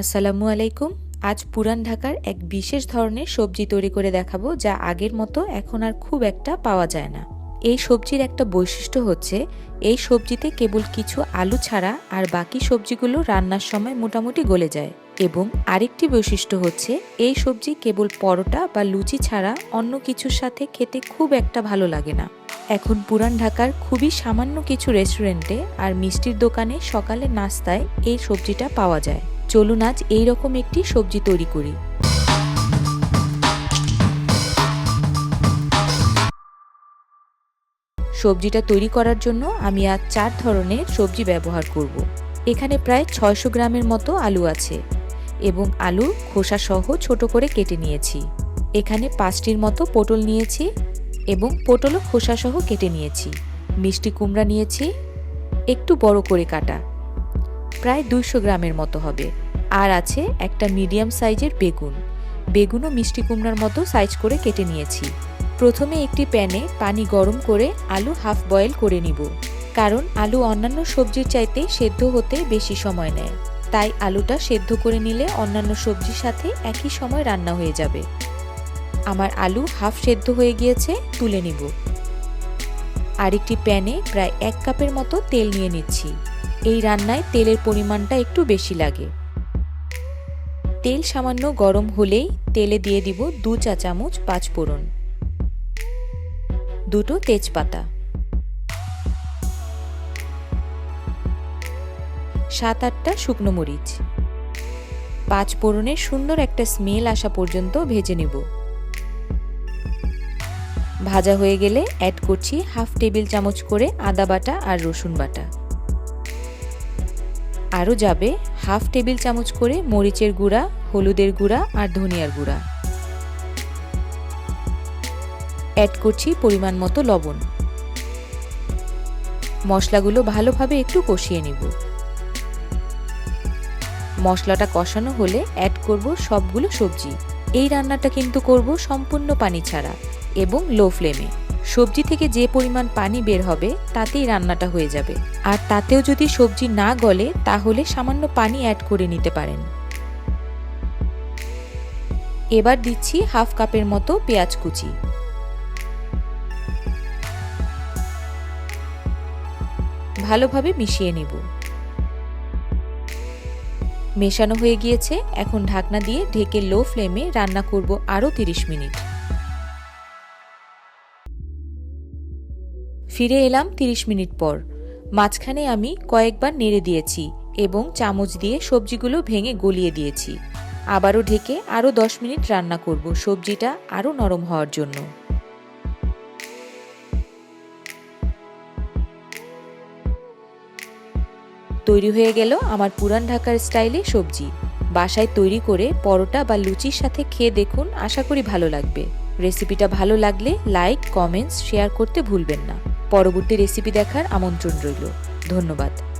আসসালামু আলাইকুম। আজ পুরান ঢাকার এক বিশেষ ধরনের সবজি তৈরি করে দেখাবো যা আগের মতো এখন আর খুব একটা পাওয়া যায় না। এই সবজির একটা বৈশিষ্ট্য হচ্ছে, এই সবজিতে কেবল কিছু আলু ছাড়া আর বাকি সবজিগুলো রান্নার সময় মোটামুটি গলে যায়। এবং আরেকটি বৈশিষ্ট্য হচ্ছে, এই সবজি কেবল পরোটা বা লুচি ছাড়া অন্য কিছুর সাথে খেতে খুব একটা ভালো লাগে না। এখন পুরান ঢাকার খুবই সামান্য কিছু রেস্টুরেন্টে আর মিষ্টির দোকানে সকালে নাস্তায় এই সবজিটা পাওয়া যায়। চলুন আজ এইরকম একটি সবজি তৈরি করি। সবজিটা তৈরি করার জন্য আমি আজ চার ধরনের সবজি ব্যবহার করব। এখানে প্রায় ছয়শো গ্রামের মতো আলু আছে এবং আলু খোসা সহ ছোট করে কেটে নিয়েছি। এখানে পাঁচটির মতো পটল নিয়েছি এবং পটলও খোসা সহ কেটে নিয়েছি। মিষ্টি কুমড়া নিয়েছি, একটু বড় করে কাটা। প্রায় দুইশো গ্রামের মতো হবে। আর আছে একটা মিডিয়াম সাইজের বেগুন। বেগুনও মিষ্টি কুমড়ার মতো সাইজ করে কেটে নিয়েছি। প্রথমে একটি প্যানে পানি গরম করে আলু হাফ বয়েল করে নিব, কারণ আলু অন্যান্য সবজির চাইতে সেদ্ধ হতে বেশি সময় নেয়। তাই আলুটা সেদ্ধ করে নিলে অন্যান্য সবজির সাথে একই সময় রান্না হয়ে যাবে। আমার আলু হাফ সেদ্ধ হয়ে গিয়েছে, তুলে নিব। আরেকটি প্যানে প্রায় এক কাপের মতো তেল নিয়ে নিচ্ছি। এই রান্নায় তেলের পরিমাণটা একটু বেশি লাগে। তেল সামান্য গরম হলেই তেলে দিয়ে দিব দু চা চামচ পাঁচফোড়ন দুটো তেজপাতা। সাত আটটা শুকনো মরিচ। পাঁচ ফোড়নের সুন্দর একটা স্মেল আসা পর্যন্ত ভেজে নেব। ভাজা হয়ে গেলে অ্যাড করছি হাফ টেবিল চামচ করে আদা বাটা আর রসুন বাটা। আরও যাবে হাফ টেবিল চামচ করে মরিচের গুঁড়া, হলুদের গুঁড়া আর ধনিয়ার গুঁড়া। অ্যাড করছি পরিমাণ মতো লবণ। মশলাগুলো ভালোভাবে একটু কষিয়ে নিব। মশলাটা কষানো হলে অ্যাড করব সবগুলো সবজি। এই রান্নাটা কিন্তু করব সম্পূর্ণ পানি ছাড়া এবং লো ফ্লেমে। সবজি থেকে যে পরিমাণ পানি বের হবে, তাতেই রান্নাটা হয়ে যাবে। আর তাতেও যদি সবজি না গলে, তাহলে সামান্য পানি অ্যাড করে নিতে পারেন। এবার দিচ্ছি হাফ কাপের মতো পেঁয়াজ কুচি। ভালোভাবে মিশিয়ে নিব। মেশানো হয়ে গিয়েছে, এখন ঢাকনা দিয়ে ঢেকে লো ফ্লেমে রান্না করব আরও 30 মিনিট। ফিরে এলাম 30 মিনিট পর। মাঝখানে আমি কয়েকবার নেড়ে দিয়েছি এবং চামচ দিয়ে সবজিগুলো ভেঙে গলিয়ে দিয়েছি। আবারও ঢেকে আরও 10 মিনিট রান্না করব সবজিটা আরও নরম হওয়ার জন্য। তৈরি হয়ে গেল আমার পুরান ঢাকার স্টাইলে সবজি। বাসায় তৈরি করে পরোটা বা লুচির সাথে খেয়ে দেখুন, আশা করি ভালো লাগবে। রেসিপিটা ভালো লাগলে লাইক, কমেন্টস, শেয়ার করতে ভুলবেন না। পরবর্তী রেসিপি দেখার আমন্ত্রণ রইল। ধন্যবাদ।